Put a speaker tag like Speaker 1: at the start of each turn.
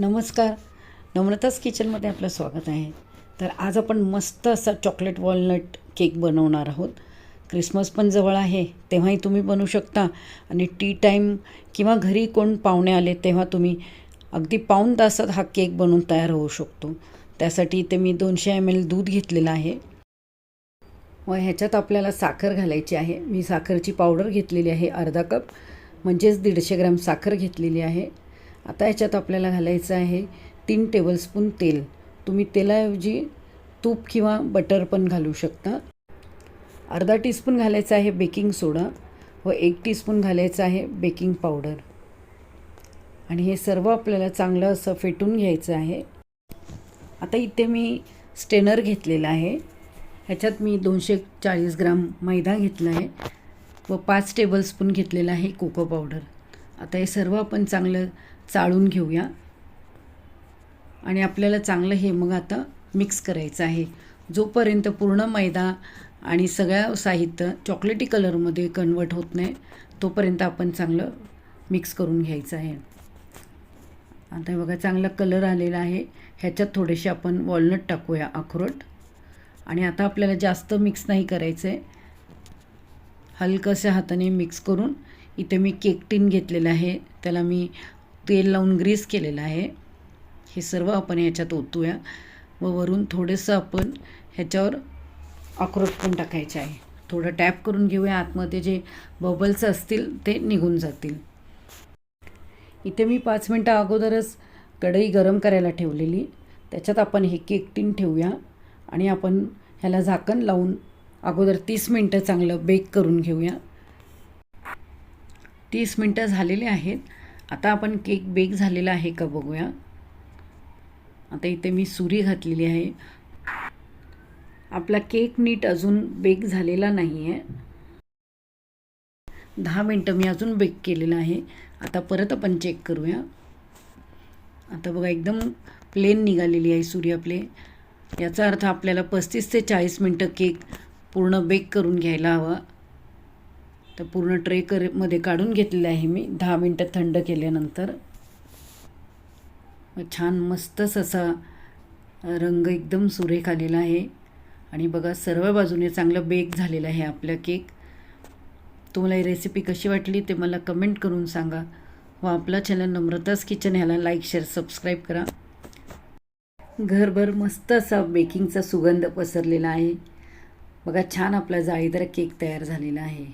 Speaker 1: नमस्कार. नम्रताच किचनमध्ये आपलं स्वागत आहे. तर आज आपण मस्त असा चॉकलेट वॉलनट केक बनवणार आहोत. क्रिसमस पण जवळ आहे तेव्हाही तुम्ही बनवू शकता. आणि टी टाईम किंवा घरी कोण पाहुणे आले तेव्हा तुम्ही अगदी पाऊण तासात हा केक बनवून तयार होऊ शकतो. त्यासाठी इथे मी दोनशे एम एल दूध घेतलेलं आहे. व ह्याच्यात आपल्याला साखर घालायची आहे. मी साखरची पावडर घेतलेली आहे अर्धा कप म्हणजेच दीडशे ग्रॅम साखर घेतलेली आहे. आता याच्यात आपल्याला घालायचं आहे तीन टेबलस्पून तेल. तुम्ही तेलाऐवजी तूप किंवा बटर पण घालू शकता. अर्धा टीस्पून घालायचा आहे बेकिंग सोडा व एक टीस्पून घालायचं आहे बेकिंग पावडर आणि हे सर्व आपल्याला चांगलं असं फेटून घ्यायचं आहे. आता इथे मी स्टेनर घेतलेला आहे. ह्याच्यात मी दोनशे चाळीस ग्राम मैदा घेतला आहे व पाच टेबलस्पून घेतलेला आहे कोको पावडर आता हे सर्व आपण चांगलं चाळून घेऊया. आणि आपल्याला चांगलं हे मग आता मिक्स करायचं आहे. जोपर्यंत पूर्ण मैदा आणि सगळ्या साहित्य चॉकलेटी कलरमध्ये कन्वर्ट होत नाही तोपर्यंत आपण चांगलं मिक्स करून घ्यायचं आहे. आता हे बघा चांगला कलर आलेला आहे. ह्याच्यात थोडेसे आपण वॉलनट टाकूया अक्रोट आणि आता आपल्याला जास्त मिक्स नाही करायचं आहे हलकंसं हाताने मिक्स करून इथे मी केक टीन घेतलेलं आहे. त्याला मी तेल लावून ग्रीस केलेलं आहे. हे सर्व आपण ह्याच्यात ओतूया व वरून थोडंसं आपण ह्याच्यावर अक्रोट पण टाकायचे आहे. थोडं टॅप करून घेऊया. आतमध्ये जे बबल्स असतील ते निघून जातील. इथे मी पाच मिनटं अगोदरच कढई गरम करायला ठेवलेली. त्याच्यात आपण हे केक टीन ठेवूया आणि आपण ह्याला झाकण लावून अगोदर तीस मिनटं चांगलं बेक करून घेऊया. तीस मिनटं झालेले आहेत. आता आपण केक बेक झालेला आहे का बघूया. आता इथे मी सुरी घातलेली आहे. आपला केक नीट अजून बेक झालेला नाही आहे दहा मिनटं मी अजून बेक केलेलं आहे. आता परत आपण चेक करूया. आता बघा एकदम प्लेन निघालेली आहे सुरी आपले. याचा अर्थ आपल्याला पस्तीस ते चाळीस मिनटं केक पूर्ण बेक करून घ्यायला हवा. तर पूर्ण ट्रे कर मध्ये काढून घेतलेलं आहे मी. दहा मिनटं थंड केल्यानंतर. छान मस्तच असा रंग एकदम सुरेख आलेला आहे. आणि बघा सर्व बाजूने चांगलं बेक झालेलं आहे आपला केक तुम्हाला ही रेसिपी कशी वाटली ते मला कमेंट करून सांगा. व आपला चॅनल नम्रताच किचन ह्याला लाईक शेअर सबस्क्राईब करा. घरभर मस्त असा बेकिंगचा सुगंध पसरलेला आहे. बघा छान आपला जाळीदार केक तयार झालेला आहे.